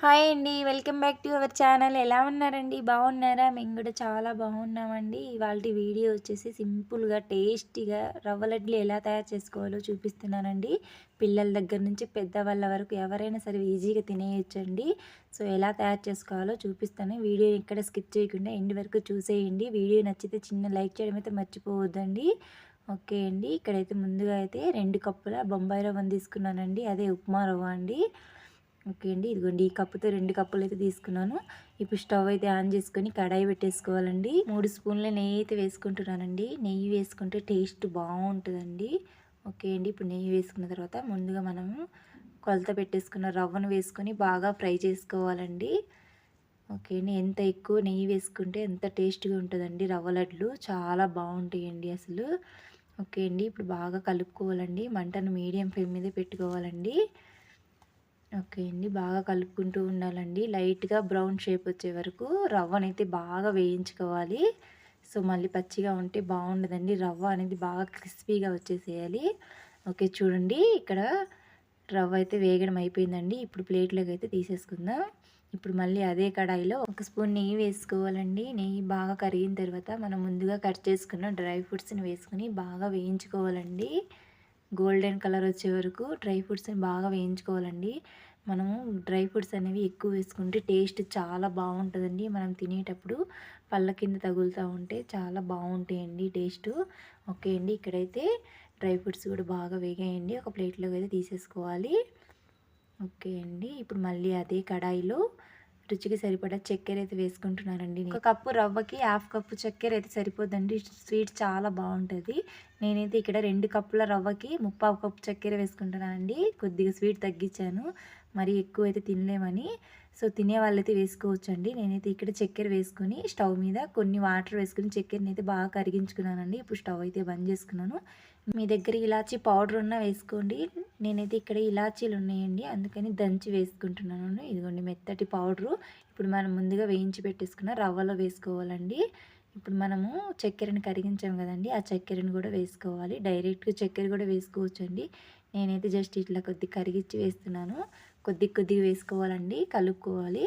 Hi అండి welcome back to our channel. ఎలా ఉన్నారండి? బాగున్నారా? మేము కూడా చాలా బాగున్నామండి. ఇవాళ వీడియో వచ్చేసి సింపుల్గా టేస్టీగా రవ్వ లడ్లు ఎలా తయారు చేసుకోవాలో చూపిస్తున్నానండి. పిల్లల దగ్గర నుంచి పెద్దవాళ్ళ వరకు ఎవరైనా సరే ఈజీగా తినేయచ్చండి. సో ఎలా తయారు చేసుకోవాలో చూపిస్తాను. వీడియో ఇక్కడ స్కిప్ చేయకుండా ఎండి వరకు చూసేయండి. వీడియో నచ్చితే చిన్న లైక్ చేయడం అయితే మర్చిపోవద్దండి. ఓకే అండి. ఇక్కడైతే ముందుగా అయితే రెండు కప్పుల బొంబాయి రవ్వను తీసుకున్నానండి. అదే ఉప్మా రవ్వ అండి. ఓకే అండి. ఇదిగోండి ఈ కప్పుతో రెండు కప్పులు అయితే తీసుకున్నాను. ఇప్పుడు స్టవ్ అయితే ఆన్ చేసుకొని కడాయి పెట్టేసుకోవాలండి. మూడు స్పూన్ల నెయ్యి అయితే వేసుకుంటున్నానండి. నెయ్యి వేసుకుంటే టేస్ట్ బాగుంటుందండి. ఓకే అండి ఇప్పుడు నెయ్యి వేసుకున్న తర్వాత ముందుగా మనము కొలత పెట్టేసుకున్న రవ్వను వేసుకొని బాగా ఫ్రై చేసుకోవాలండి. ఓకే అండి ఎంత ఎక్కువ నెయ్యి వేసుకుంటే ఎంత టేస్ట్గా ఉంటుందండి రవ్వ లడ్లు. చాలా బాగుంటాయండి అసలు. ఓకే అండి ఇప్పుడు బాగా కలుపుకోవాలండి. మంటను మీడియం ఫ్లేమ్ మీద పెట్టుకోవాలండి. ఓకే. అండి బాగా కలుపుకుంటూ ఉండాలండి. లైట్గా బ్రౌన్ షేప్ వచ్చే వరకు రవ్వనైతే బాగా వేయించుకోవాలి. సో మళ్ళీ పచ్చిగా ఉంటే బాగుండదండి. రవ్వ అనేది బాగా క్రిస్పీగా వచ్చేసేయాలి. ఓకే చూడండి. ఇక్కడ రవ్వ అయితే వేగడం అయిపోయిందండి. ఇప్పుడు ప్లేట్లోకి అయితే తీసేసుకుందాం. ఇప్పుడు మళ్ళీ అదే కడాయిలో ఒక స్పూన్ నెయ్యి వేసుకోవాలండి. నెయ్యి బాగా కరిగిన తర్వాత మనం ముందుగా కట్ చేసుకున్న డ్రై ఫ్రూట్స్ని వేసుకుని బాగా వేయించుకోవాలండి. గోల్డెన్ కలర్ వచ్చే వరకు డ్రై ఫ్రూట్స్ని బాగా వేయించుకోవాలండి. మనము డ్రై ఫ్రూట్స్ అనేవి ఎక్కువ వేసుకుంటే టేస్ట్ చాలా బాగుంటుందండి. మనం తినేటప్పుడు పళ్ళ కింద తగులుతూ ఉంటే చాలా బాగుంటాయండి టేస్ట్. ఓకే అండి ఇక్కడైతే డ్రై ఫ్రూట్స్ కూడా బాగా వేగాయండి. ఒక ప్లేట్లోకి అయితే తీసేసుకోవాలి. ఓకే అండి ఇప్పుడు మళ్ళీ అదే కడాయిలో రుచికి సరిపడా చక్కెర అయితే వేసుకుంటున్నానండి ఒక కప్పు రవ్వకి హాఫ్ కప్పు చక్కెర అయితే సరిపోద్దండి స్వీట్ చాలా బాగుంటుంది. నేనైతే ఇక్కడ రెండు కప్పుల రవ్వకి ముప్పావు కప్పు చక్కెర వేసుకుంటున్నానండి. కొద్దిగా స్వీట్ తగ్గించాను. మరి ఎక్కువ అయితే తినలేమని. సో తినే వాళ్ళైతే వేసుకోవచ్చండి. నేనైతే ఇక్కడ చక్కెర వేసుకొని స్టవ్ మీద కొన్ని వాటర్ వేసుకుని చక్కెరని అయితే బాగా కరిగించుకున్నానండి. ఇప్పుడు స్టవ్ అయితే బంద్ చేసుకున్నాను. మీ దగ్గర ఇలాచి పౌడర్ ఉన్నా వేసుకోండి. నేనైతే ఇక్కడ ఇలాచీలు ఉన్నాయండి. అందుకని దంచి వేసుకుంటున్నాను. ఇదిగోండి మెత్తటి పౌడరు. ఇప్పుడు మనం ముందుగా వేయించి పెట్టేసుకున్న రవ్వలో వేసుకోవాలండి. ఇప్పుడు మనము చక్కెరని కరిగించాం కదండి. ఆ చక్కెరను కూడా వేసుకోవాలి. డైరెక్ట్గా చక్కెర కూడా వేసుకోవచ్చండి. నేనైతే జస్ట్ ఇట్లా కొద్ది కరిగించి వేస్తున్నాను. కొద్ది కొద్దిగా వేసుకోవాలండి. కలుపుకోవాలి.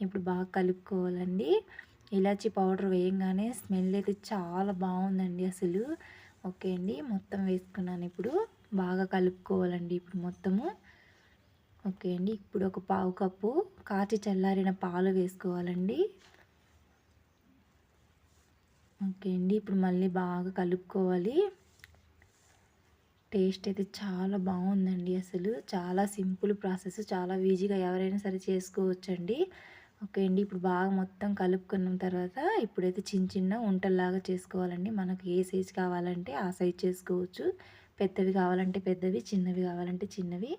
ఇప్పుడు బాగా కలుపుకోవాలండి. ఇలాచి పౌడర్ వేయంగానే స్మెల్ అయితే చాలా బాగుందండి అసలు. ఓకే అండి. మొత్తం వేసుకున్నాను ఇప్పుడు. బాగా కలుపుకోవాలండి ఇప్పుడు మొత్తము. ఓకే అండి ఇప్పుడు ఒక పావు కప్పు కాచి చల్లారిన పాలు వేసుకోవాలండి. ఓకే అండి ఇప్పుడు మళ్ళీ బాగా కలుపుకోవాలి. టేస్ట్ అయితే చాలా బాగుందండి అసలు. చాలా సింపుల్ ప్రాసెస్ చాలా ఈజీగా ఎవరైనా సరే చేసుకోవచ్చండి. ఓకే అండి ఇప్పుడు బాగా మొత్తం కలుపుకున్న తర్వాత ఇప్పుడైతే చిన్న చిన్న ఉంటల్లాగా చేసుకోవాలండి. మనకు ఏ సైజ్ కావాలంటే ఆ సైజ్ చేసుకోవచ్చు. పెద్దవి కావాలంటే పెద్దవి చిన్నవి కావాలంటే చిన్నవి.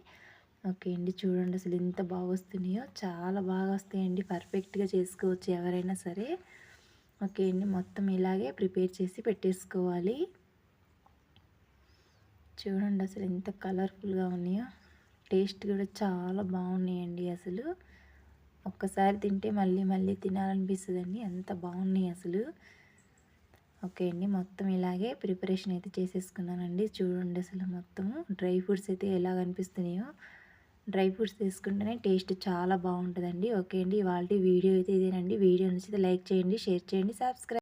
ఓకే అండి చూడండి అసలు ఎంత బాగా వస్తున్నాయో. చాలా బాగా వస్తాయండి. పర్ఫెక్ట్గా చేసుకోవచ్చు ఎవరైనా సరే. ఓకే అండి మొత్తం ఇలాగే ప్రిపేర్ చేసి పెట్టేసుకోవాలి. చూడండి అసలు ఎంత కలర్ఫుల్గా ఉన్నాయో. టేస్ట్ కూడా చాలా బాగున్నాయండి అసలు. ఒక్కసారి తింటే మళ్ళీ మళ్ళీ తినాలనిపిస్తుందండి. ఎంత బాగున్నాయి అసలు. ఓకే అండి. మొత్తం ఇలాగే ప్రిపరేషన్ అయితే చేసేసుకున్నానండి. చూడండి అసలు మొత్తం డ్రై ఫ్రూట్స్ అయితే ఎలా కనిపిస్తున్నాయో. డ్రై ఫ్రూట్స్ తీసుకుంటేనే టేస్ట్ చాలా బాగుంటుందండి. ఓకే అండి. ఇవాళ వీడియో అయితే ఇదేనండి. వీడియో నచ్చితే లైక్ చేయండి షేర్ చేయండి సబ్స్క్రైబ్